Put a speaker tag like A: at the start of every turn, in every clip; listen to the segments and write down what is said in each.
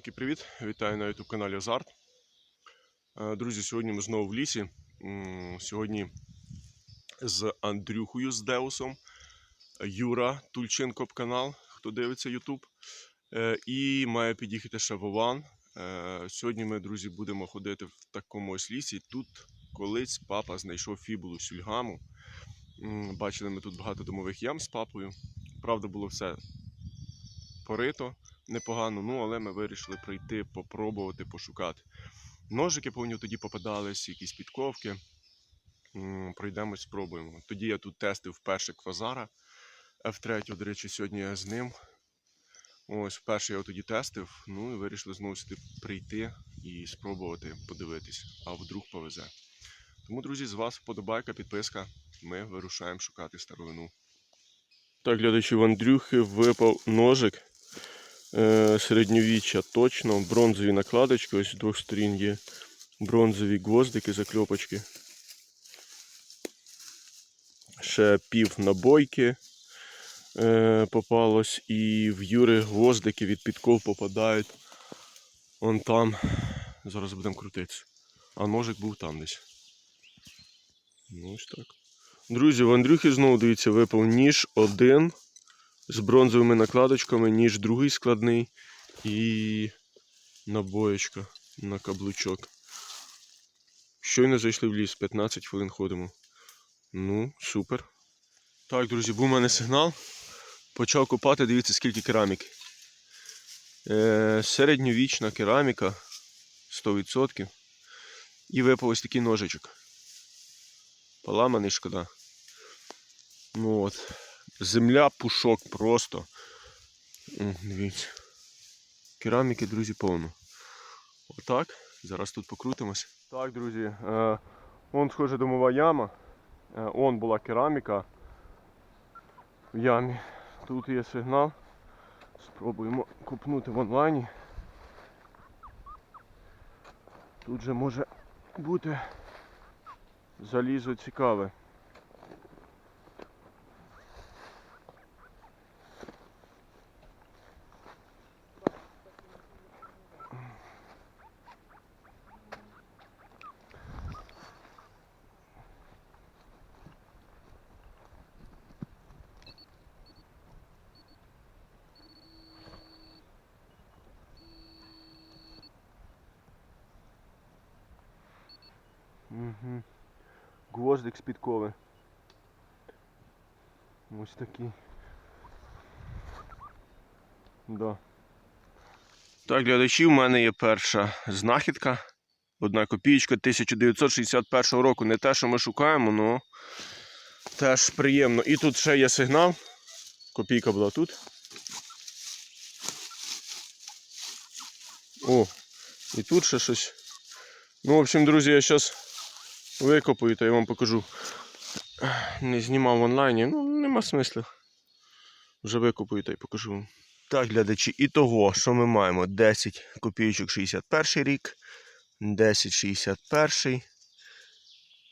A: великий привіт! Вітаю на YouTube каналі Азарт. Е, Друзі, сьогодні ми знову в лісі. Сьогодні з Андрюхою з Деусом. Юра Тульченко канал, хто дивиться YouTube. Е, І має під'їхати ще Вован. Е, Сьогодні ми, друзі, будемо ходити в такому ось лісі. Тут колись папа знайшов фібулу сюльгаму. Бачили ми тут багато домових ям з папою. Правда, було все порито непогано, ну але ми вирішили прийти, попробувати, пошукати. Ножики по нього тоді попадались, якісь підковки. Пройдемось, спробуємо. Тоді я тут тестив вперше квазара F3, до речі, сьогодні я з ним. Ось вперше я тоді тестив, ну і вирішили знову сюди прийти і спробувати подивитись, а вдруг повезе. Тому, друзі, з вас вподобайка, підписка. Ми вирушаємо шукати старовину. Так, глядачі в Андрюхи випав ножик середньовіччя точно, бронзові накладочки, ось з двох сторін є бронзові гвоздики, закльопочки. Ще пів набойки е, попалось, і в Юри гвоздики від підков попадають. Он там. Зараз будемо крутитися. А ножик був там десь. Ну ось так. Друзі, в Андрюхи знову дивіться, випав ніж один з бронзовими накладочками, ніж другий складний і набоєчка на каблучок. Щойно зайшли в ліс, 15 хвилин ходимо. Ну, супер. Так, друзі, був у мене сигнал. Почав копати, дивіться, скільки кераміки. Е, середньовічна кераміка 100%. І випав ось такий ножичок. Поламаний шкода. Ну от. Земля, пушок просто. Дивіться. Кераміки, друзі, повно. Отак. Зараз тут покрутимось. Так, друзі. Е, вон схоже домова яма. Е, он була кераміка в ямі. Тут є сигнал. Спробуємо купнути в онлайні. Тут же може бути залізо цікаве. Угу. Гвоздик з підкови. Ось такий. Да. Так, глядачі, у мене є перша знахідка. Одна копієчка 1961 року. Не те, що ми шукаємо, але теж приємно. І тут ще є сигнал. Копійка була тут. О, і тут ще щось. Ну, в общем, друзі, я зараз викопаю, то я вам покажу. Не знімав в онлайні, ну нема смислу. Вже викопаю та й покажу вам. Так, глядачі, і того, що ми маємо 10 копійочок 61 рік, 10 61,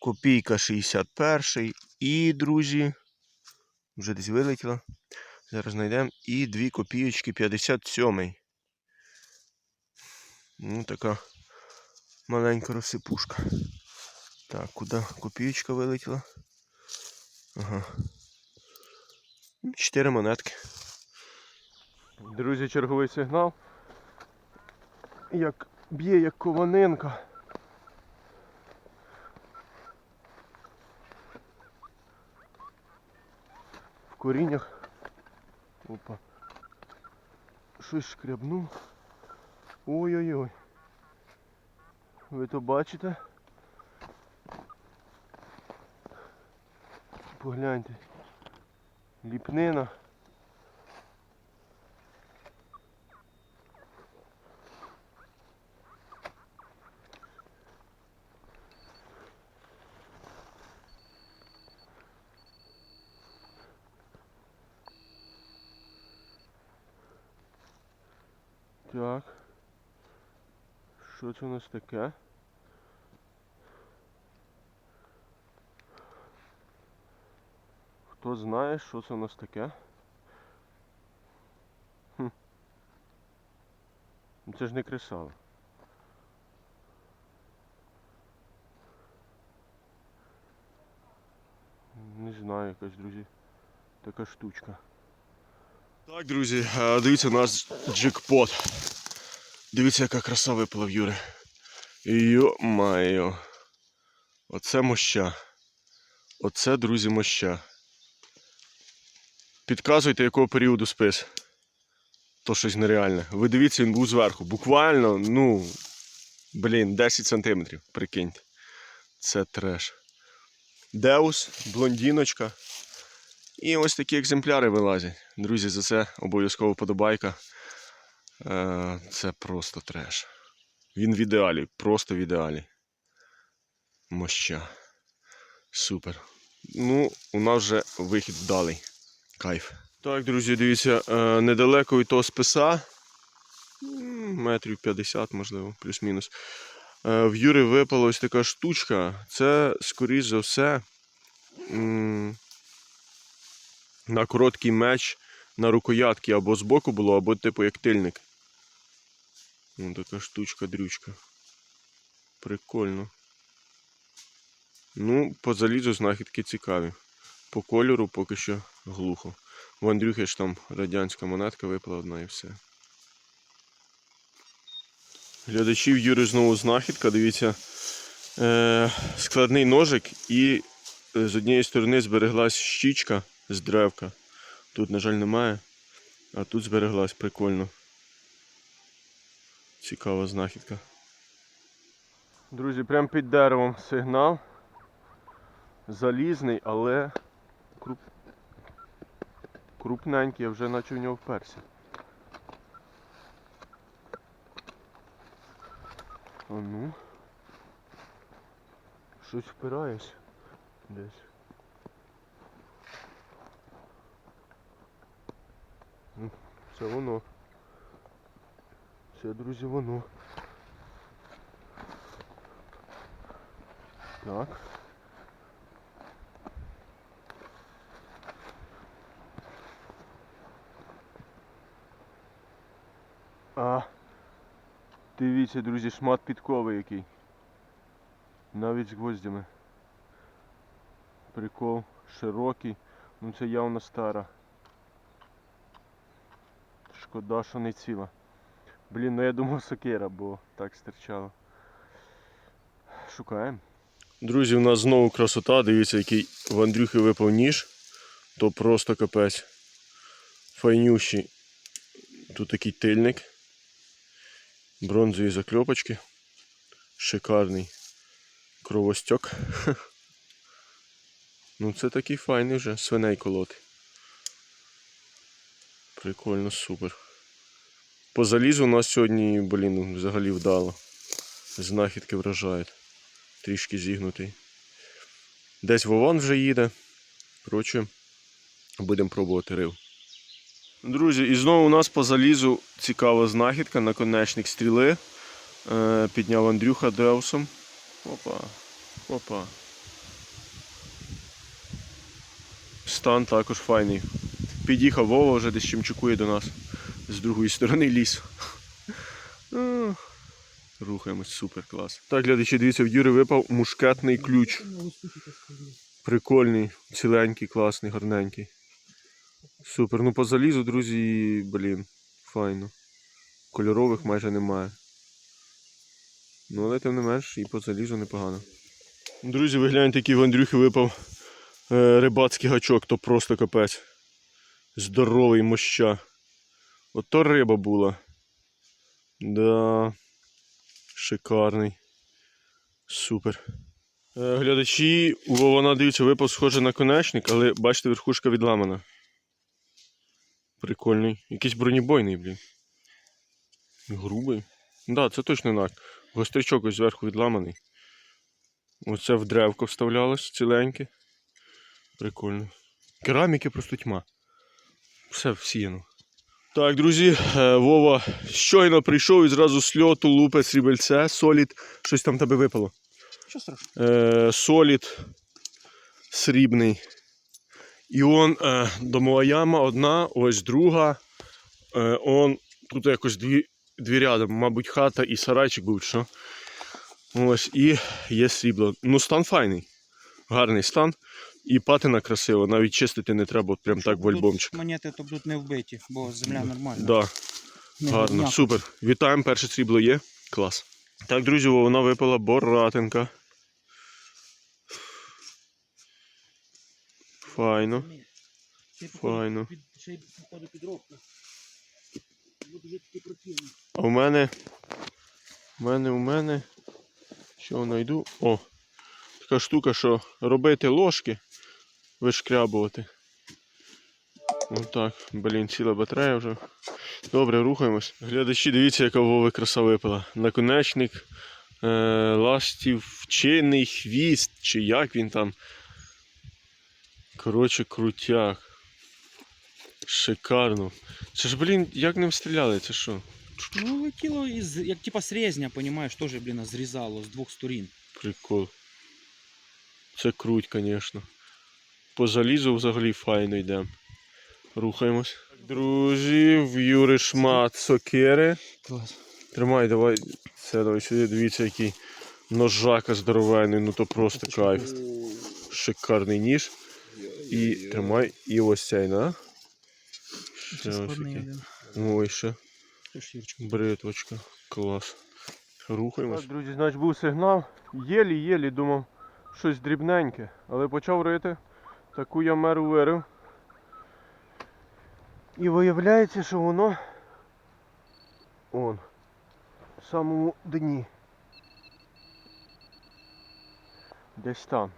A: копійка 61 і, друзі, вже десь вилетіло. Зараз знайдемо. І 2 копійочки 57. Ну, така маленька розсипушка. Так, куди копійочка вилетіла? Ага. Чотири монетки. Друзі, черговий сигнал. Як б'є як кованинка. В коріннях. Опа. Щось шкрябнув. Ой-ой-ой. Ви то бачите? Погляньте. Ліпнина. Так. Що це у нас таке? Хто знає, що це у нас таке? Хм. Ну, Це ж не кресало. Не знаю, якась, друзі, така штучка. Так, друзі, е, дивіться, у нас джекпот. Дивіться, яка краса випала в Юри. Йо-майо. Оце моща. Оце, друзі, моща. Підказуйте, якого періоду спис. То щось нереальне. Ви дивіться, він був зверху. Буквально, ну, блін, 10 сантиметрів, прикиньте. Це треш. Деус, блондіночка. І ось такі екземпляри вилазять. Друзі, за це обов'язково подобайка. Е, Це просто треш. Він в ідеалі, просто в ідеалі. Моща. Супер. Ну, у нас вже вихід вдалий. Кайф. Так, друзі, дивіться, е, недалеко від того списа. Метрів 50, можливо, плюс-мінус. Е, В Юри випала ось така штучка. Це, скоріш за все, на короткий меч на рукоятки або збоку було, або типу як тильник. Ось така штучка, дрючка. Прикольно. Ну, по залізу знахідки цікаві. По кольору поки що глухо. В Андрюхи ж там радянська монетка випала одна і все. Глядачів Юри знову знахідка, дивіться. Е, складний ножик і е, з однієї сторони збереглась щічка з древка. Тут, на жаль, немає. А тут збереглась прикольно. Цікава знахідка. Друзі, прямо під деревом сигнал. Залізний, але круп... крупненький, вже наче в нього вперся. А ну. Щось впираєш десь. Ну, Це воно. Це, друзі, воно. Так. А, дивіться, друзі, шмат підкови який. Навіть з гвоздями. Прикол широкий. Ну це явно стара. Шкода, що не ціла. Блін, ну я думав сокира, бо так стирчало. Шукаємо. Друзі, у нас знову красота. Дивіться, який в Андрюхи випав ніж. То просто капець. Файнющий. Тут такий тильник. Бронзові закльопочки. Шикарний кровостьок. Ну це такий файний вже, свиней колоти. Прикольно, супер. По залізу у нас сьогодні, блін, взагалі вдало. Знахідки вражають. Трішки зігнутий. Десь Вован вже їде. Коротше, будемо пробувати рив. Друзі, і знову у нас по залізу цікава знахідка, наконечник стріли. Е, підняв Андрюха Деусом. Опа. Опа. Стан також файний. Під'їхав Вова вже десь чимчукує до нас. З другої сторони ліс. Рухаємось, супер клас. Так, глядачі, дивіться, в Юри випав мушкетний ключ. Прикольний, ціленький, класний, гарненький. Супер. Ну по залізу, друзі, блін, файно. Кольорових майже немає. Ну, але тим не менш і по залізу непогано. Друзі, ви гляньте, який в Андрюхи випав е, рибацький гачок, то просто капець. Здоровий моща. Ото риба була. Да. Шикарний. Супер. Е, глядачі, у Вована, дивіться, випав схоже на конечник, але бачите, верхушка відламана. Прикольний. Якийсь бронебойний, блін. Грубий. Так, да, це точно так. Гострячок ось зверху відламаний. Оце в древко вставлялось ціленьке. Прикольно. Кераміки просто тьма. Все всіяно. Так, друзі, е, Вова щойно прийшов і зразу з льоту лупе срібельце, солід. Щось там тебе випало.
B: Що страшного?
A: Е, солід срібний. І он е, домова яма одна, ось друга. Е, он тут якось дві, дві рядом, мабуть, хата і сарайчик був, що. Ось, і є срібло. Ну, стан файний. Гарний стан. І патина красива, навіть чистити не треба, от прям так в альбомчик.
B: Монети то будуть не вбиті, бо земля нормальна.
A: Да, гарно, супер. Вітаємо, перше срібло є. Клас. Так, друзі, вона випала боратинка. Файно. Файно.
B: Ще й походу підробка. Буде вже таки противно.
A: А у мене. У мене, у мене. Що знайду? О! Така штука, що робити ложки, вишкрябувати. Отак. Блін, ціла батарея вже. Добре, рухаємось. Глядачі, дивіться, яка Вови краса випала. Наконечник, е, ластівчиний хвіст, чи як він там. Коротше, крутяк. Шикарно. Це ж, блін, як ним стріляли? Це що?
B: Ну, летіло із, як типа срезня, понімаєш, теж, блін, зрізало з двох сторін.
A: Прикол. Це круть, звісно. По залізу взагалі файно йдемо. Рухаємось. Друзі, в Юри шмат сокири.
B: Клас.
A: Тримай, давай. Це давай сюди. Дивіться, який ножака здоровенний, ну то просто кайф. Шикарний ніж. І тримай, і ось цей, на.
B: Це
A: ось
B: складний один.
A: Ой, ще. Бритвочка. Клас. Рухаємось. Так, друзі, значить був сигнал. Єлі-єлі думав щось дрібненьке, але почав рити. Таку я меру вирив. І виявляється, що воно он в самому дні. Десь там.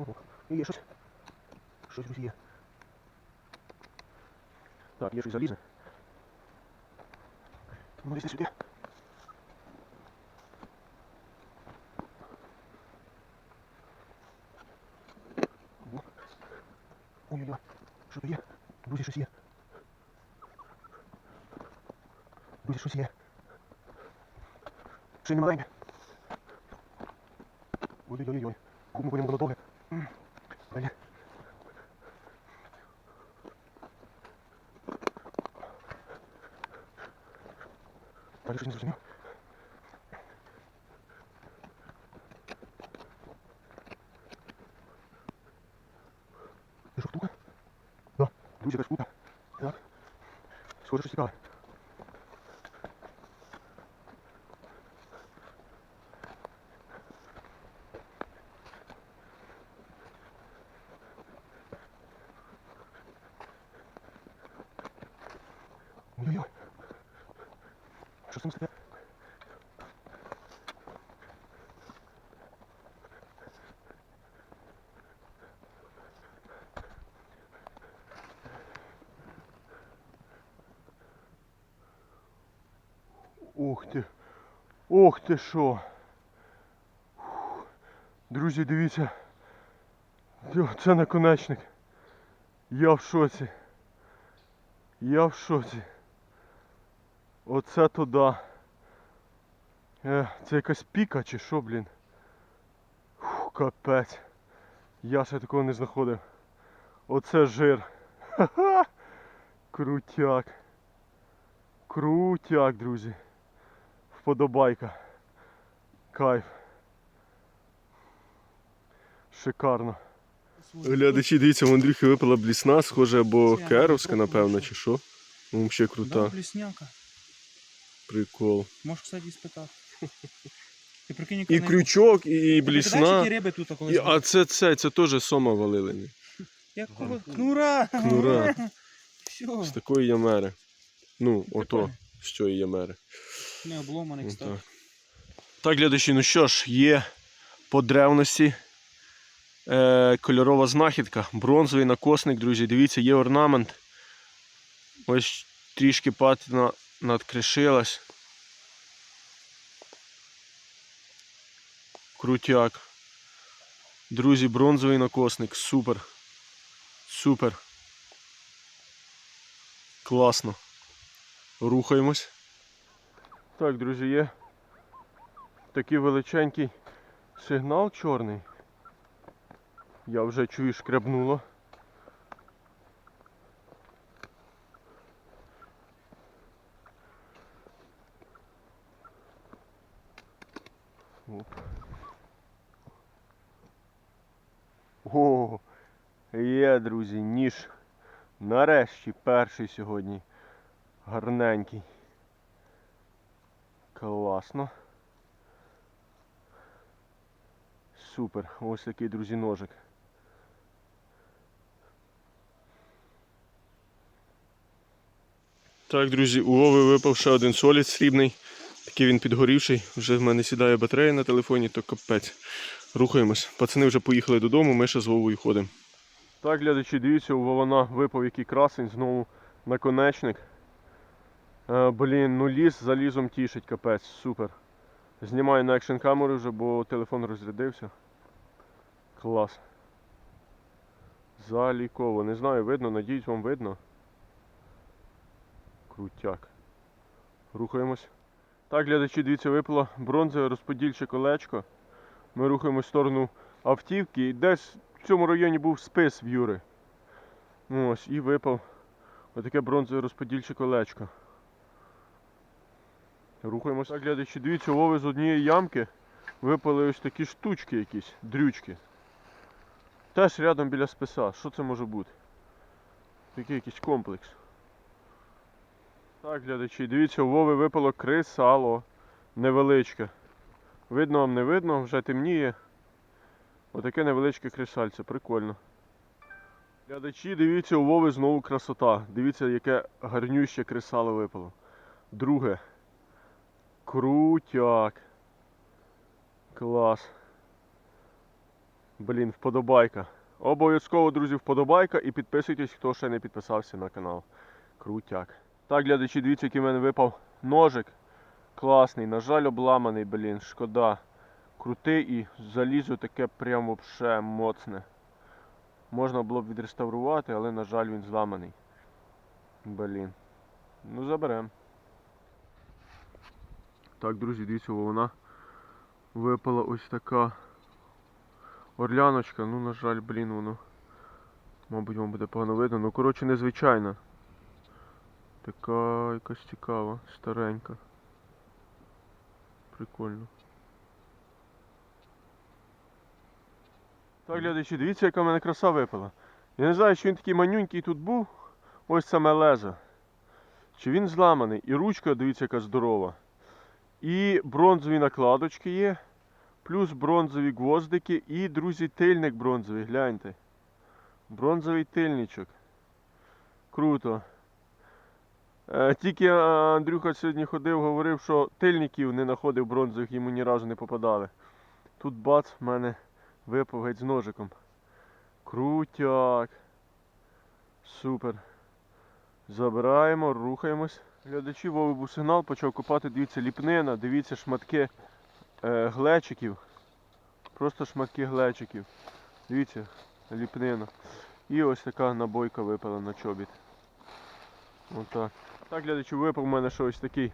A: О, є щось. Щось тут є. Так, є щось залізне. Ну, десь сюди. О. Ой-ой-ой, що то є? Друзі, щось є. Друзі, щось є. Ще й не маленьке. Ой-ой-ой, кому по ньому було довге. 嗯回去 Ох ти що. Друзі, дивіться. Це наконечник. Я в шоці. Я в шоці. Оце то да. Е, це якась піка чи що, блін. Фу, капець. Я ще такого не знаходив. Оце жир. Ха-ха. Крутяк. Крутяк, друзі. Вподобайка. Кайф. Шикарно. Глядачі, дивіться, у Андрюхи випала блісна, схоже, або
B: Це
A: керовська, напевно, чи що. Ну, Взагалі
B: Да,
A: крута.
B: блісняка.
A: Прикол.
B: Можеш, кстати, спитати. Ти прикинь,
A: І крючок, і блісна.
B: Риби тут?
A: І, а це це, це теж сома валили.
B: Як кого? Кнура!
A: Кнура.
B: Все.
A: З такої ямери. Ну, ото, з цієї ямери.
B: Не обломаний,
A: Ну,
B: кстати.
A: так. так, глядачі, ну що ж, є по древності е, кольорова знахідка, бронзовий накосник, друзі. Дивіться, є орнамент. Ось трішки патина надкришилась. Крутяк. Друзі, бронзовий накосник. Супер. Супер. Класно. Рухаємось. Так, друзі, є такий величенький сигнал чорний. Я вже чую шкрябнуло. О, є, друзі, ніж. Нарешті перший сьогодні гарненький. Класно. Супер. Ось такий, друзі, ножик. Так, друзі, у Вови випав ще один солід срібний. Такий він підгорівший. Вже в мене сідає батарея на телефоні, то капець. Рухаємось. Пацани вже поїхали додому, ми ще з Вовою ходимо. Так, глядачі, дивіться, у Вована випав який красень, знову наконечник. Е, блін, ну ліс залізом тішить, капець, супер. Знімаю на екшн камеру вже, бо телефон розрядився. Клас. Заліково. Не знаю, видно, надіюсь, вам видно. Крутяк. Рухаємось. Так, глядачі, дивіться, випало бронзове розподільче колечко. Ми рухаємось в сторону автівки і десь в цьому районі був спис в Юри. Ну, Ось, і випав отаке бронзове розподільче колечко. Рухаємось. Так, глядачі, дивіться, Вови з однієї ямки випали ось такі штучки якісь, дрючки. Теж рядом біля списа. Що це може бути? Такий якийсь комплекс. Так, глядачі, дивіться, у Вови випало крисало невеличке. Видно вам не видно, вже темніє. Отаке невеличке крисальце, прикольно. Глядачі, дивіться, у Вови знову красота. Дивіться, яке гарнюще кресало випало. Друге. Крутяк. Клас. Блін, вподобайка. Обов'язково, друзі, вподобайка і підписуйтесь, хто ще не підписався на канал. Крутяк. Так, глядачі, дивіться, який в мене випав ножик. Класний, на жаль, обламаний, блін, шкода. Крутий і залізо таке прям вообще моцне. Можна було б відреставрувати, але, на жаль, він зламаний. Блін. Ну, заберем. Так, друзі, дивіться, вона випала ось така орляночка. Ну, на жаль, блін, воно. Мабуть, вам буде погано видно. Ну, коротше, незвичайна. Така якась цікава, старенька. Прикольно. Так, глядачі, дивіться, яка в мене краса випала. Я не знаю, чи він такий манюнький тут був. Ось саме лезо. Чи він зламаний. І ручка, дивіться, яка здорова. І бронзові накладочки є. Плюс бронзові гвоздики і, друзі, тильник бронзовий, гляньте. Бронзовий тильничок. Круто. Е, Тільки е, Андрюха сьогодні ходив, говорив, що тильників не знаходив бронзових, йому ні разу не попадали. Тут бац, в мене випав з ножиком. Крутяк. Супер. Забираємо, рухаємось. Глядачі Вови був сигнал, почав копати, дивіться, ліпнина, дивіться шматки е, глечиків. Просто шматки глечиків. Дивіться, ліпнина. І ось така набойка випала на чобіт. Отак. Так, глядачі, випав у мене ще ось такий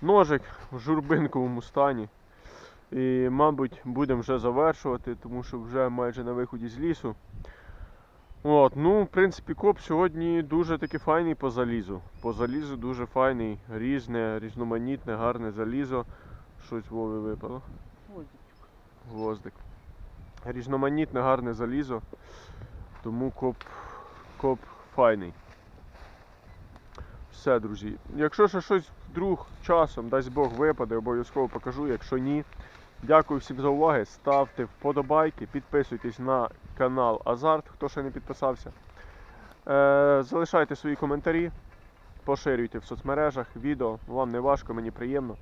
A: ножик в журбинковому стані. І, мабуть, будемо вже завершувати, тому що вже майже на виході з лісу. От, ну, в принципі, коп сьогодні дуже таки файний по залізу. По залізу дуже файний, різне, різноманітне, гарне залізо. Щось Вові випало. Гвоздик. Різноманітне, гарне залізо. Тому коп, коп файний. Все, друзі. Якщо ще щось вдруг часом, дасть Бог випаде, обов'язково покажу. Якщо ні, дякую всім за увагу. Ставте вподобайки, підписуйтесь на канал Азарт, хто ще не підписався. Е, залишайте свої коментарі, поширюйте в соцмережах відео. Вам не важко, мені приємно.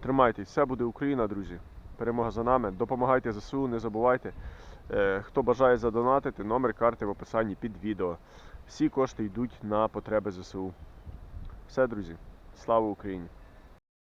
A: Тримайтесь, все буде Україна, друзі. Перемога за нами. Допомагайте ЗСУ, не забувайте. Е, хто бажає задонатити, номер карти в описанні під відео. Всі кошти йдуть на потреби ЗСУ. Все, друзі. Слава Україні!